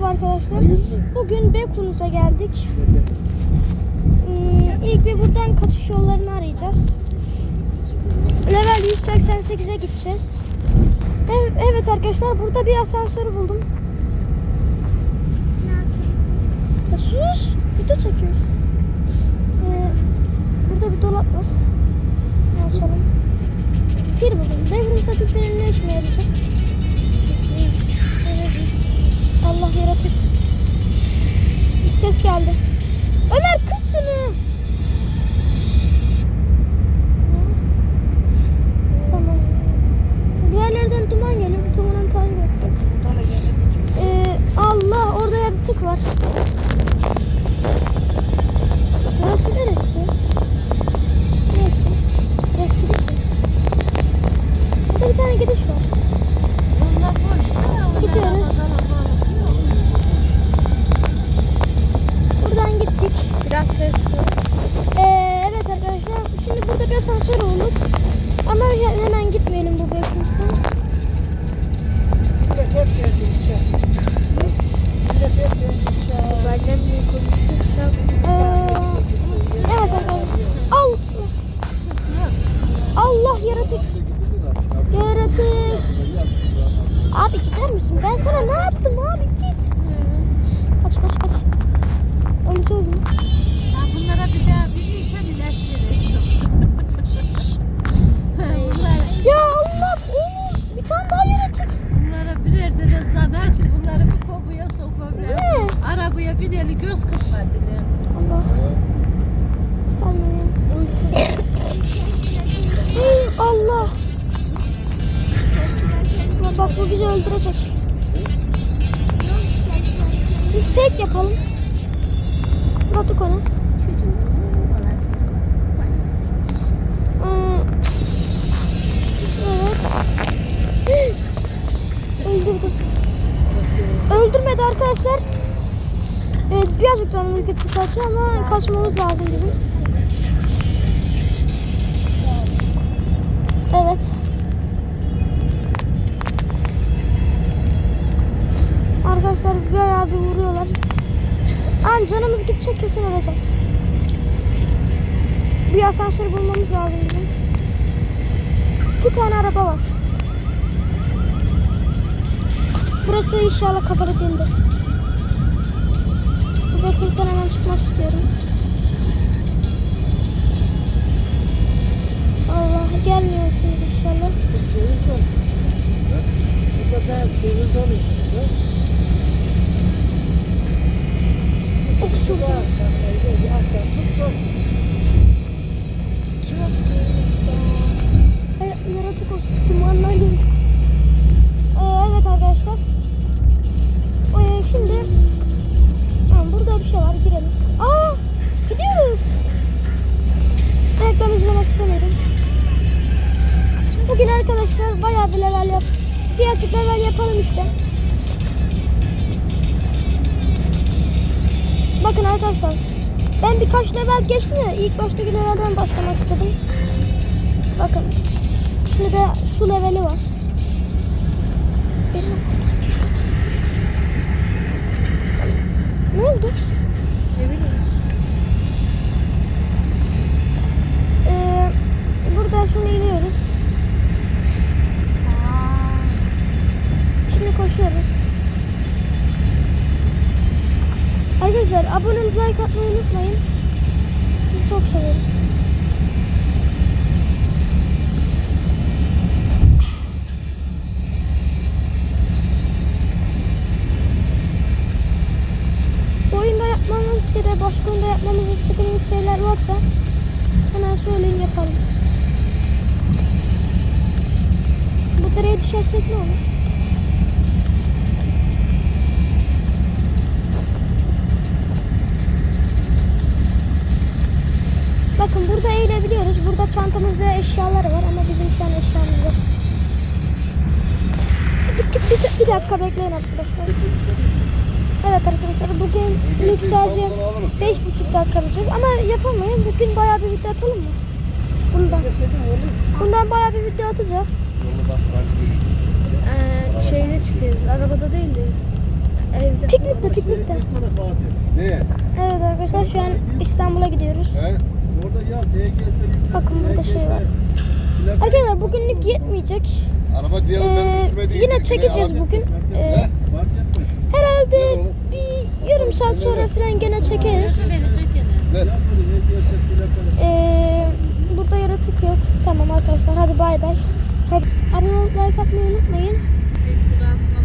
Merhaba arkadaşlar. Bugün Bekunus'a geldik. Hmm, ilk bir buradan kaçış yollarını arayacağız. Level 188'e gideceğiz. Evet, evet arkadaşlar burada bir asansör buldum. Ya sus. Video çekiyoruz. Ee, burada bir dolap var. Ne açalım? Pil buldum. Bekunus'a pillerin ne işime yarayacak? Allah yaratık. Bir ses geldi. Ömer kız şunu. Bu bizi öldürecek. Bir fake yapalım. Attık onu. Ee, Evet. Öldürdü. Öldürmedi arkadaşlar. Evet birazcık canımız gitti sadece ama kaçmamız lazım bizim. Evet. Arkadaşlar bayağı bir vuruyorlar. An canımız gidecek kesin öleceğiz. Bir asansör bulmamız lazım bizim. İki tane araba var. Burası inşallah kapalı değildir. Bu Beckham'dan hemen çıkmak istiyorum. Allah gelmiyorsunuz inşallah. Bir level yap. Birazcık level yapalım işte. Bakın arkadaşlar. Ben birkaç level geçtim ya. İlk baştaki levelden başlamak istedim. Bakın. Şimdi de su leveli var. Benim buradan geliyor. Ne oldu? ne bileyim. Ee, burada şimdi iniyoruz. Şimdi koşuyoruz. Arkadaşlar abone olup like atmayı unutmayın. Sizi çok seviyoruz. Bu oyunda yapmamız ya da başka oyunda yapmamız istediğiniz şeyler varsa hemen söyleyin yapalım. Bu dereye düşersek ne olur? Bakın burada eğilebiliyoruz. Burada çantamızda eşyalar var ama bizim şu an eşyamız yok. Bir, bir, bir dakika bekleyin arkadaşlar. Evet arkadaşlar bugün ilk sadece 5,5 dakika yapacağız ama yapamayın. Bugün bayağı bir video atalım mı? Bundan. Bundan bayağı bir video atacağız. Ee, şeyde çıkıyoruz. Arabada değil de. Evde. Piknikte piknikte. Neye? Evet arkadaşlar şu an İstanbul'a gidiyoruz. He? Orada yaz HGS. Bakın burada şey var. Arkadaşlar bugünlük yetmeyecek. Araba diyelim benim Ee, üstüme değil. yine çekeceğiz bugün. Ee, herhalde bir yarım saat sonra falan gene çekeriz. Ee, burada yaratık yok. Tamam arkadaşlar hadi bay bay. Abone olup like atmayı unutmayın. Bekle ben